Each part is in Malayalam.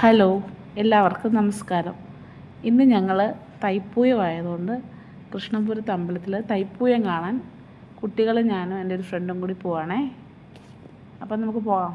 ഹലോ എല്ലാവർക്കും നമസ്കാരം. ഇന്ന് ഞങ്ങൾ തൈപ്പൂയമായതുകൊണ്ട് കൃഷ്ണപുരത്ത് അമ്പലത്തിൽ തൈപ്പൂയം കാണാൻ കുട്ടികൾ ഞാനും എന്റെ ഒരു ഫ്രണ്ടും കൂടി പോവാണേ. അപ്പം നമുക്ക് പോവാം.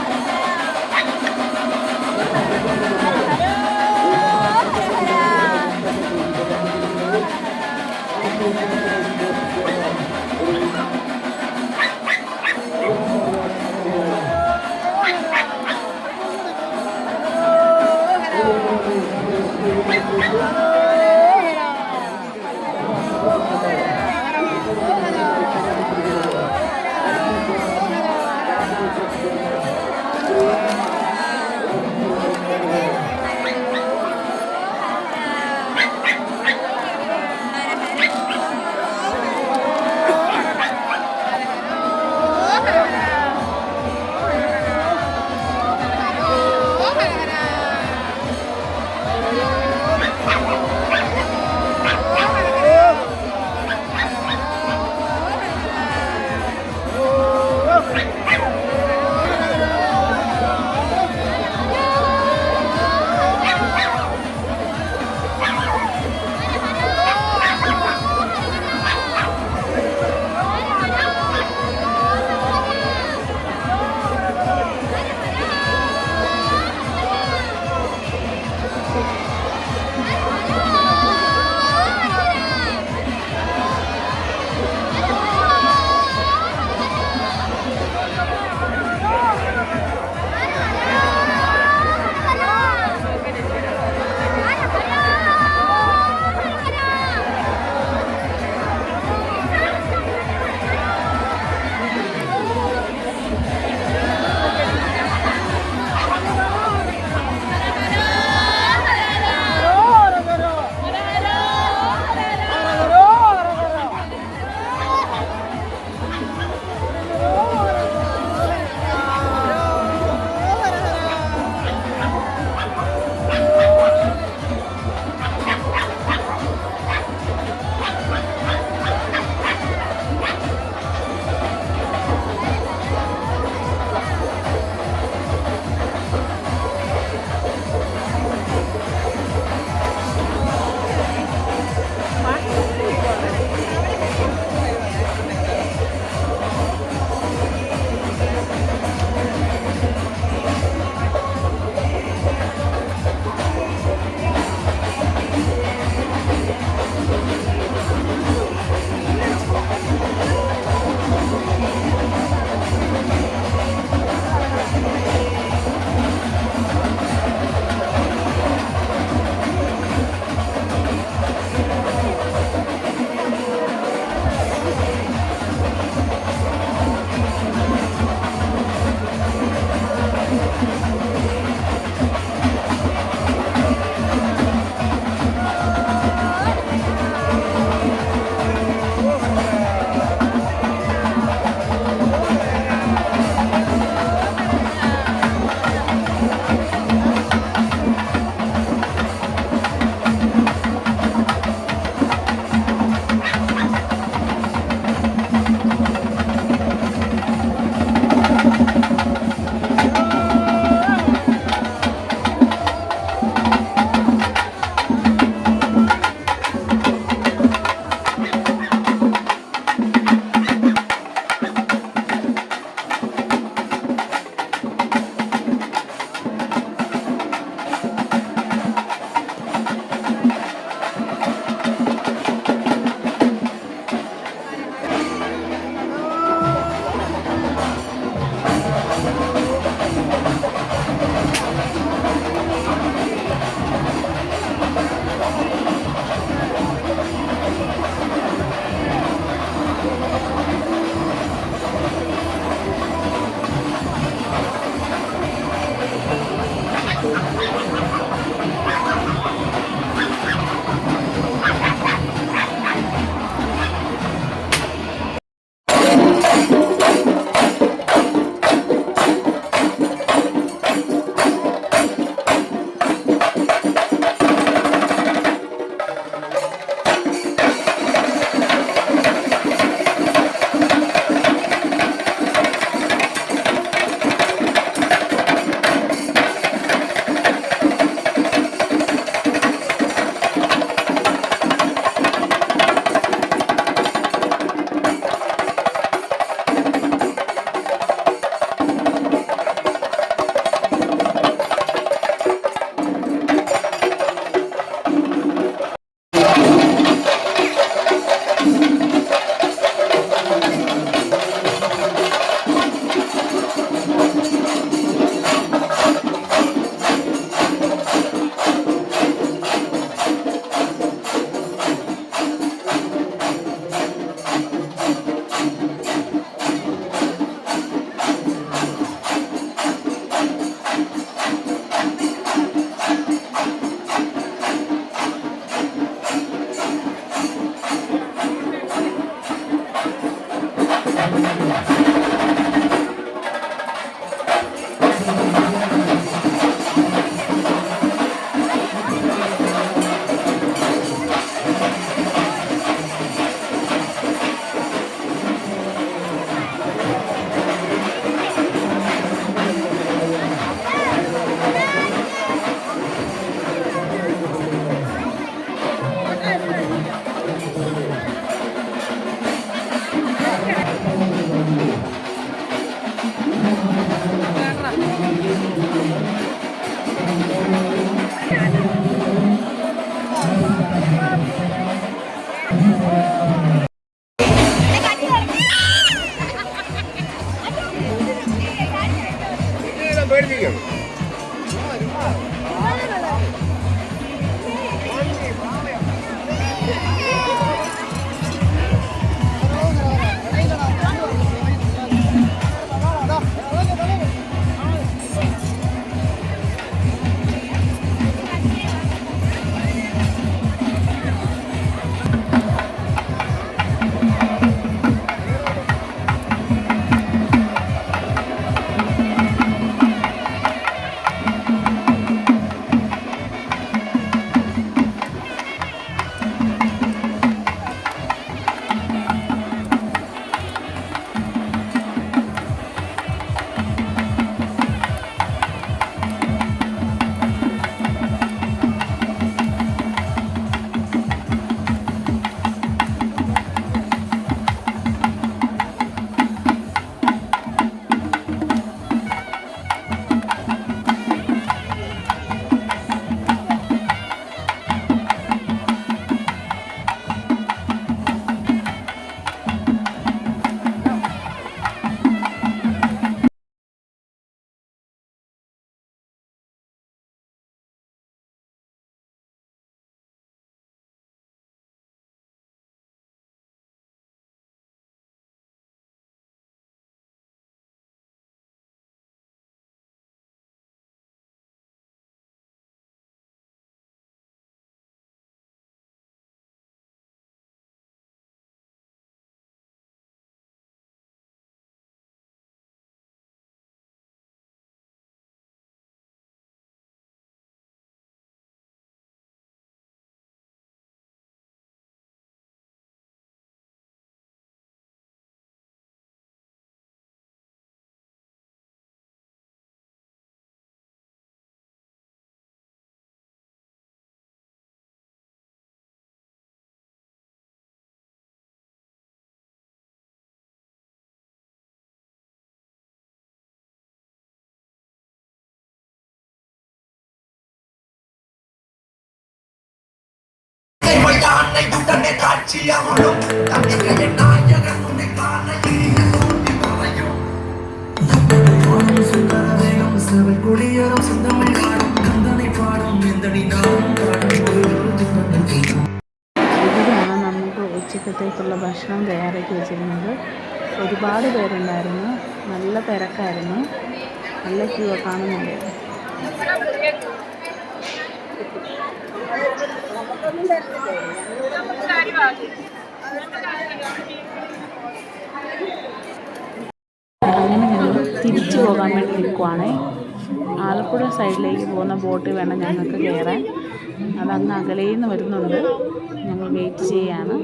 யானை உடனே காட்சியாகும் தன்னிலைய நாயகன் உன்னை காண இனியும் மறையும் சுந்தரவேகம் சிவன் குடியரும் சுந்தமிழ் காடும் கந்தனை பாடும் எந்தடி நாடும் காடும் ஒரு துன்பங்கள் ഇവിടെയാണ് നമുക്ക് ഉച്ചക്കത്തേക്കുള്ള ഭക്ഷണം തയ്യാറാക്കി വെച്ചിരുന്നത് ഒരുപാട് പേരുണ്ടായിരുന്നു നല്ല തിരക്കായിരുന്നു നല്ല ക്യൂ കാണുന്നുണ്ട് അങ്ങനെ ഞങ്ങൾ തിരിച്ചു പോകാൻ വേണ്ടി നിൽക്കുവാണേ. ആലപ്പുഴ സൈഡിലേക്ക് പോകുന്ന ബോട്ട് വേണം ഞങ്ങൾക്ക് കയറാൻ. അതങ്ങ് അകലയിൽ നിന്ന് വരുന്നുണ്ട്. ഞങ്ങൾ വെയിറ്റ് ചെയ്യാണ്.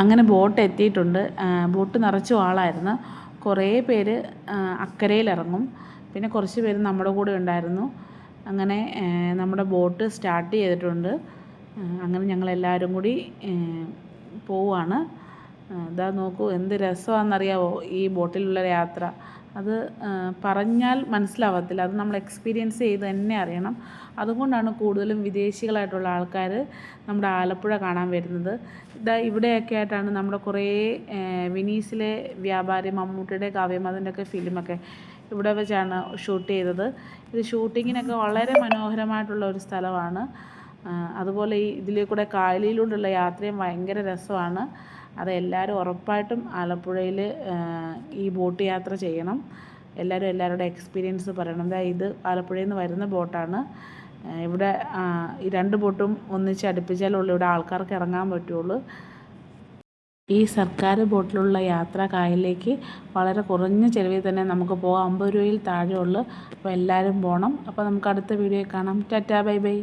അങ്ങനെ ബോട്ട് എത്തിയിട്ടുണ്ട്. ബോട്ട് നിറച്ചു ആളായിരുന്നു. കുറേ പേര് അക്കരയിലിറങ്ങും. പിന്നെ കുറച്ച് പേര് നമ്മുടെ കൂടെ ഉണ്ടായിരുന്നു. അങ്ങനെ നമ്മുടെ ബോട്ട് സ്റ്റാർട്ട് ചെയ്തിട്ടുണ്ട്. അങ്ങനെ ഞങ്ങൾ ഞങ്ങളെല്ലാവരും കൂടി പോവുകയാണ് ഇതാ നോക്കൂ എന്ത് രസമാണെന്നറിയാവോ ഈ ബോട്ടിലുള്ള യാത്ര. അത് പറഞ്ഞാൽ മനസ്സിലാവത്തില്ല. അത് നമ്മൾ എക്സ്പീരിയൻസ് ചെയ്ത് തന്നെ അറിയണം. അതുകൊണ്ടാണ് കൂടുതലും വിദേശികളായിട്ടുള്ള ആൾക്കാർ നമ്മുടെ ആലപ്പുഴ കാണാൻ വരുന്നത്. ഇതാ ഇവിടെയൊക്കെ ആയിട്ടാണ് നമ്മുടെ കുറേ വിനീസിലെ വ്യാപാരി മമ്മൂട്ടിയുടെ കാവ്യമതിന്റെയൊക്കെ ഫിലിമൊക്കെ ഇവിടെ വെച്ചാണ് ഷൂട്ട് ചെയ്തത്. ഇത് ഷൂട്ടിങ്ങിനൊക്കെ വളരെ മനോഹരമായിട്ടുള്ള ഒരു സ്ഥലമാണ്. അതുപോലെ ഈ ഇതിലെ കൂടെ കായലിലൂടെയുള്ള യാത്രയും ഭയങ്കര രസമാണ്. അത് എല്ലാവരും ഉറപ്പായിട്ടും ആലപ്പുഴയിൽ ഈ ബോട്ട് യാത്ര ചെയ്യണം. എല്ലാവരും എല്ലാവരുടെ എക്സ്പീരിയൻസ് പറയണം. ദാ ഇത് ആലപ്പുഴയിൽ നിന്ന് വരുന്ന ബോട്ടാണ്. ഇവിടെ ഈ രണ്ട് ബോട്ടും ഒന്നിച്ച് അടുപ്പിച്ചാലുള്ളൂ ഇവിടെ ആൾക്കാർക്ക് ഇറങ്ങാൻ പറ്റുള്ളൂ. ഈ സർക്കാർ ബോട്ടിലുള്ള യാത്ര കായലിലേക്ക് വളരെ കുറഞ്ഞ ചിലവിൽ തന്നെ നമുക്ക് പോകാം. അമ്പത് രൂപയിൽ താഴെ ഉള്ളു അപ്പോൾ എല്ലാവരും പോകണം. അപ്പോൾ നമുക്ക് അടുത്ത വീഡിയോ കാണാം. Tata bye bye.